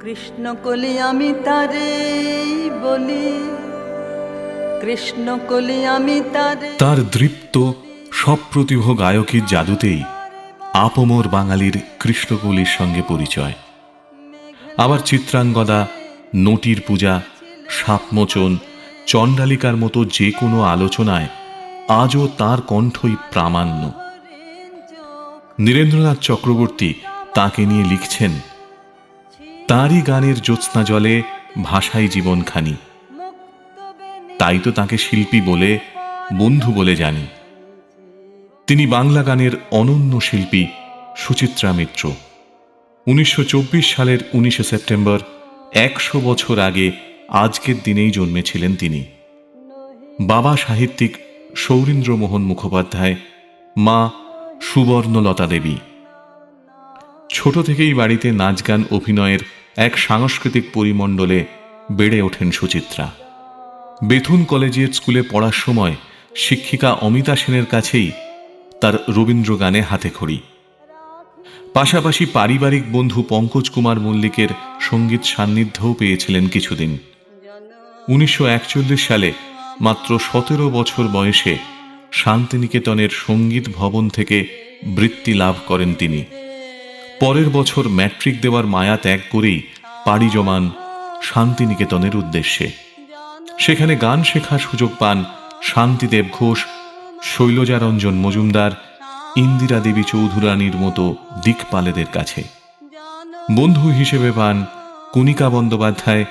কৃষ্ণ কলি আমি তারে বলি। কৃষ্ণ কলি আমি তারে তার দৃপ্ত, সপ্রতিভ গায়কীর জাদুতেই আপমর বাঙালির কৃষ্ণকলির সঙ্গে পরিচয়। আবার চিত্রাঙ্গদা, নটির পূজা, সাপমোচন, চণ্ডালিকার মতো যে কোনো আলোচনায় আজও তার কণ্ঠই প্রামাণ্য। নীরেন্দ্রনাথ চক্রবর্তী তাকে নিয়ে লিখছেন তাঁরই গানের জ্যোৎস্না জলে ভাষাই জীবনখানি। তাই তো তাকে শিল্পী বলে, বন্ধু বলে জানি। তিনি বাংলা গানের অনন্য শিল্পী সুচিত্রা মিত্র। উনিশশো চব্বিশ সালের উনিশে সেপ্টেম্বর, একশো বছর আগে আজকের দিনেই জন্মেছিলেন তিনি। বাবা সাহিত্যিক সৌরীন্দ্রমোহন মুখোপাধ্যায়, মা সুবর্ণলতা দেবী। ছোট থেকেই বাড়িতে নাচ গান অভিনয়ের সাংস্কৃতিক পরিমণ্ডলে বেড়ে ওঠেন সুচিত্রা। বেথুন কলেজিয়েট স্কুলে পড়ার সময় শিক্ষিকা অমিতা সেনের কাছেই তার রবীন্দ্র গানে হাতে খড়ি। পাশাপাশি পারিবারিক বন্ধু পঙ্কজ কুমার মল্লিকের সংগীত সান্নিধ্যও পেয়েছিলেন কিছুদিন। উনিশশো একচল্লিশ সালে মাত্র সতেরো বছর বয়সে শান্তিনিকেতনের সংগীত ভবন থেকে বৃত্তি লাভ করেন তিনি। পরের বছর ম্যাট্রিক দেওয়ার মায়া ত্যাগ করেই পাড়ি জমান শান্তিনিকেতনের উদ্দেশ্যে। সেখানে গান শেখার সুযোগ পান শান্তিদেব ঘোষ, শৈলজারঞ্জন মজুমদার, ইন্দিরা দেবী চৌধুরানীর মতো দিকপালেদের কাছে। বন্ধু হিসেবে পান কণিকা বন্দ্যোপাধ্যায়,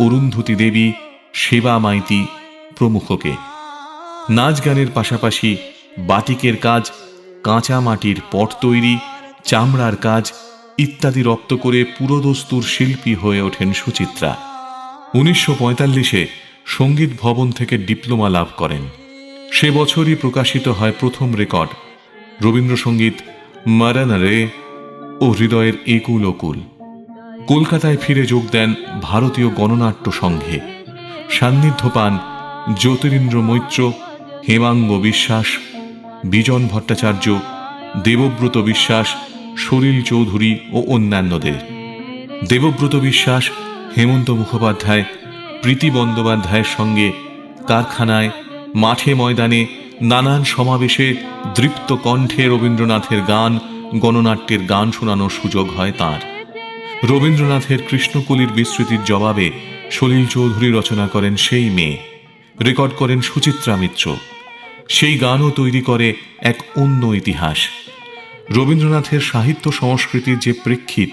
অরুন্ধতী দেবী, সেবা মাইতি প্রমুখকে। নাচ গানের পাশাপাশি বাটিকের কাজ, কাঁচা মাটির পট তৈরি চামড়ার কাজ ইত্যাদি রপ্ত করে পুরোদস্তুর শিল্পী হয়ে ওঠেন সুচিত্রা। উনিশশো পঁয়তাল্লিশে সংগীত ভবন থেকে ডিপ্লোমা লাভ করেন। সে বছরই প্রকাশিত হয় প্রথম রেকর্ড, রবীন্দ্রসঙ্গীত মারানা রে ও হৃদয়ের একুল অকুল। কলকাতায় ফিরে যোগ দেন ভারতীয় গণনাট্য সংঘে। সান্নিধ্য পান জ্যোতিরিন্দ্র মৈত্র, হেমাঙ্গ বিশ্বাস, বিজন ভট্টাচার্য, দেবব্রত বিশ্বাস সলিল চৌধুরী ও অন্যান্যদের। দেবব্রত বিশ্বাস, হেমন্ত মুখোপাধ্যায়, প্রীতি বন্দ্যোপাধ্যায়ের সঙ্গে কারখানায়, মাঠে ময়দানে নানান সমাবেশে দৃপ্ত কণ্ঠে রবীন্দ্রনাথের গান, গণনাট্যের গান শোনানোর সুযোগ হয় তার। রবীন্দ্রনাথের কৃষ্ণকলির বিস্তৃতির জবাবে সলিল চৌধুরী রচনা করেন সেই মেয়ে। রেকর্ড করেন সুচিত্রা মিত্র। সেই গানও তৈরি করে এক অন্য ইতিহাস। রবীন্দ্রনাথের সাহিত্য সংস্কৃতির যে প্রেক্ষিত,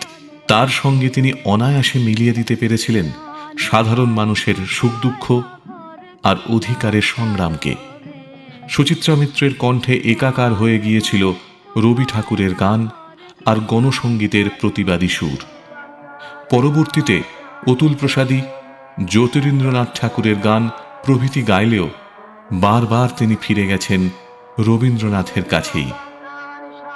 তার সঙ্গে তিনি অনায়াসে মিলিয়ে দিতে পেরেছিলেন সাধারণ মানুষের সুখ দুঃখ আর অধিকারের সংগ্রামকে। সুচিত্রা মিত্রের কণ্ঠে একাকার হয়ে গিয়েছিল রবি ঠাকুরের গান আর গণসঙ্গীতের প্রতিবাদী সুর। পরবর্তীতে অতুল প্রসাদী জ্যোতিরীন্দ্রনাথ ঠাকুরের গান প্রভৃতি গাইলেও বারবার তিনি ফিরে গেছেন রবীন্দ্রনাথের কাছেই।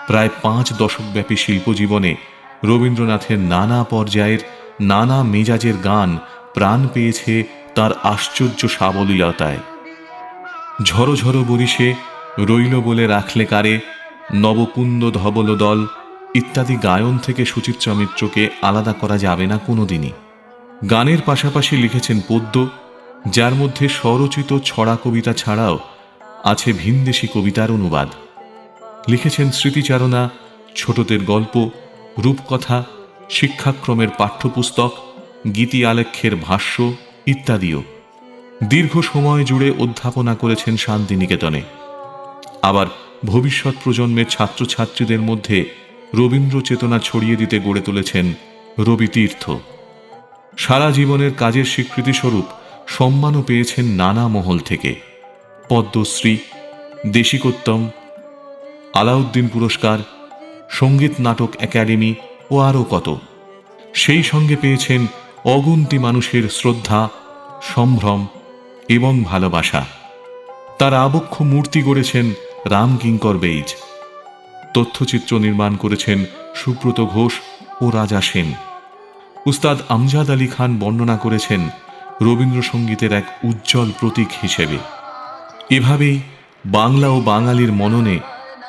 প্রায় পাঁচ দশকব্যাপী শিল্পজীবনে রবীন্দ্রনাথের নানা পর্যায়ের নানা মেজাজের গান প্রাণ পেয়েছে তার আশ্চর্য সাবলীলতায়। ঝড়ো বরিশে রইল বলে রাখলে কারে, নবকুন্দ ধবল দল ইত্যাদি গায়ন থেকে সুচিত্রা মিত্রকে আলাদা করা যাবে না কোনোদিনই। গানের পাশাপাশি লিখেছেন পদ্য, যার মধ্যে স্বরচিত ছড়া কবিতা ছাড়াও আছে ভিনদেশি কবিতার অনুবাদ। লিখেছেন স্মৃতিচারণা, ছোটদের গল্প, রূপকথা, শিক্ষাক্রমের পাঠ্যপুস্তক গীতি আলেখ্যের ভাষ্য ইত্যাদিও। দীর্ঘ সময় জুড়ে অধ্যাপনা করেছেন শান্তিনিকেতনে। আবার ভবিষ্যৎ প্রজন্মের ছাত্রছাত্রীদের মধ্যে রবীন্দ্র চেতনা ছড়িয়ে দিতে গড়ে তুলেছেন রবি তীর্থ। সারা জীবনের কাজের স্বীকৃতিস্বরূপ সম্মানও পেয়েছেন নানা মহল থেকে। পদ্মশ্রী, দেশিকোত্তম আলাউদ্দিন পুরস্কার, সংগীত নাটক একাডেমি ও আরও কত। সেই সঙ্গে পেয়েছেন অগুন্তি মানুষের শ্রদ্ধা, সম্ভ্রম এবং ভালোবাসা। তার আবক্ষ মূর্তি গড়েছেন রামকিঙ্কর বেইজ। তথ্যচিত্র নির্মাণ করেছেন সুব্রত ঘোষ ও রাজা সেন। উস্তাদ আমজাদ আলী খান বর্ণনা করেছেন রবীন্দ্রসঙ্গীতের এক উজ্জ্বল প্রতীক হিসেবে। এভাবেই বাংলা ও বাঙালির মননে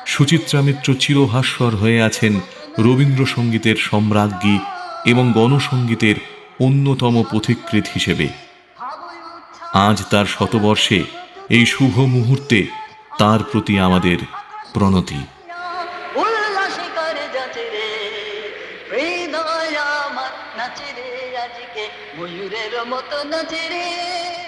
সুচিত্রা মিত্র চিরভাস্বর হয়ে আছেন রবীন্দ্রসঙ্গীতের সম্রাজ্ঞী এবং গণসঙ্গীতের অন্যতম পথিকৃৎ হিসেবে। আজ তার শতবর্ষে এই শুভ মুহূর্তে তার প্রতি আমাদের প্রণতি। ময়ূরের মতো নাচে রে।